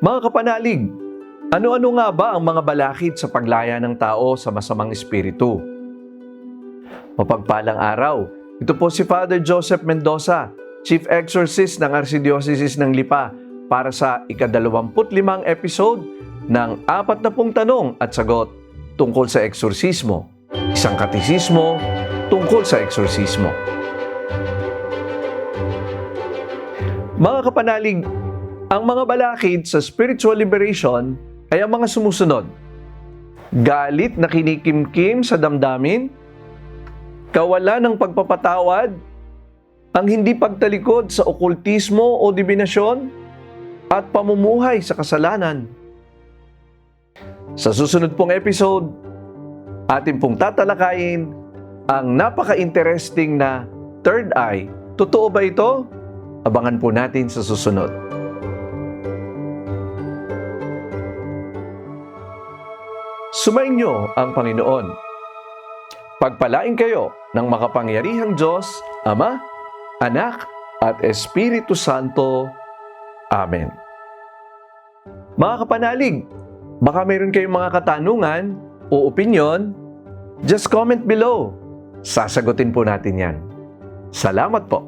Mga kapanalig, ano-ano nga ba ang mga balakid sa paglaya ng tao sa masamang espiritu? Mapagpalang araw, ito po si Father Joseph Mendoza, Chief Exorcist ng Archdiocese ng Lipa para sa ikadalawamputlimang episode ng apat na pong tanong at sagot tungkol sa eksorsismo. Isang katisismo tungkol sa eksorsismo. Mga kapanalig, ang mga balakid sa spiritual liberation ay ang mga sumusunod. Galit na kinikimkim sa damdamin, kawalan ng pagpapatawad, ang hindi pagtalikod sa okultismo o divinasyon, at pamumuhay sa kasalanan. Sa susunod pong episode, atin pong tatalakayin ang napaka-interesting na third eye. Totoo ba ito? Abangan po natin sa susunod. Sumainyo ang Panginoon. Pagpalain kayo ng makapangyarihang Diyos, Ama, Anak, at Espiritu Santo. Amen. Mga kapanalig, baka mayroon kayong mga katanungan o opinion, just comment below. Sasagutin po natin yan. Salamat po.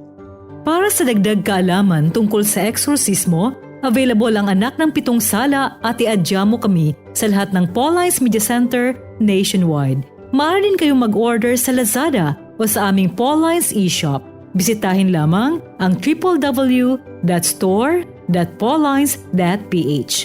Para sa dagdag kaalaman tungkol sa eksorsismo, available ang anak ng pitong sala at iadya mo kami sa lahat ng Pauline's Media Center nationwide. Maaari din kayong mag-order sa Lazada o sa aming Pauline's e-shop. Bisitahin lamang ang www.store.paulines.ph.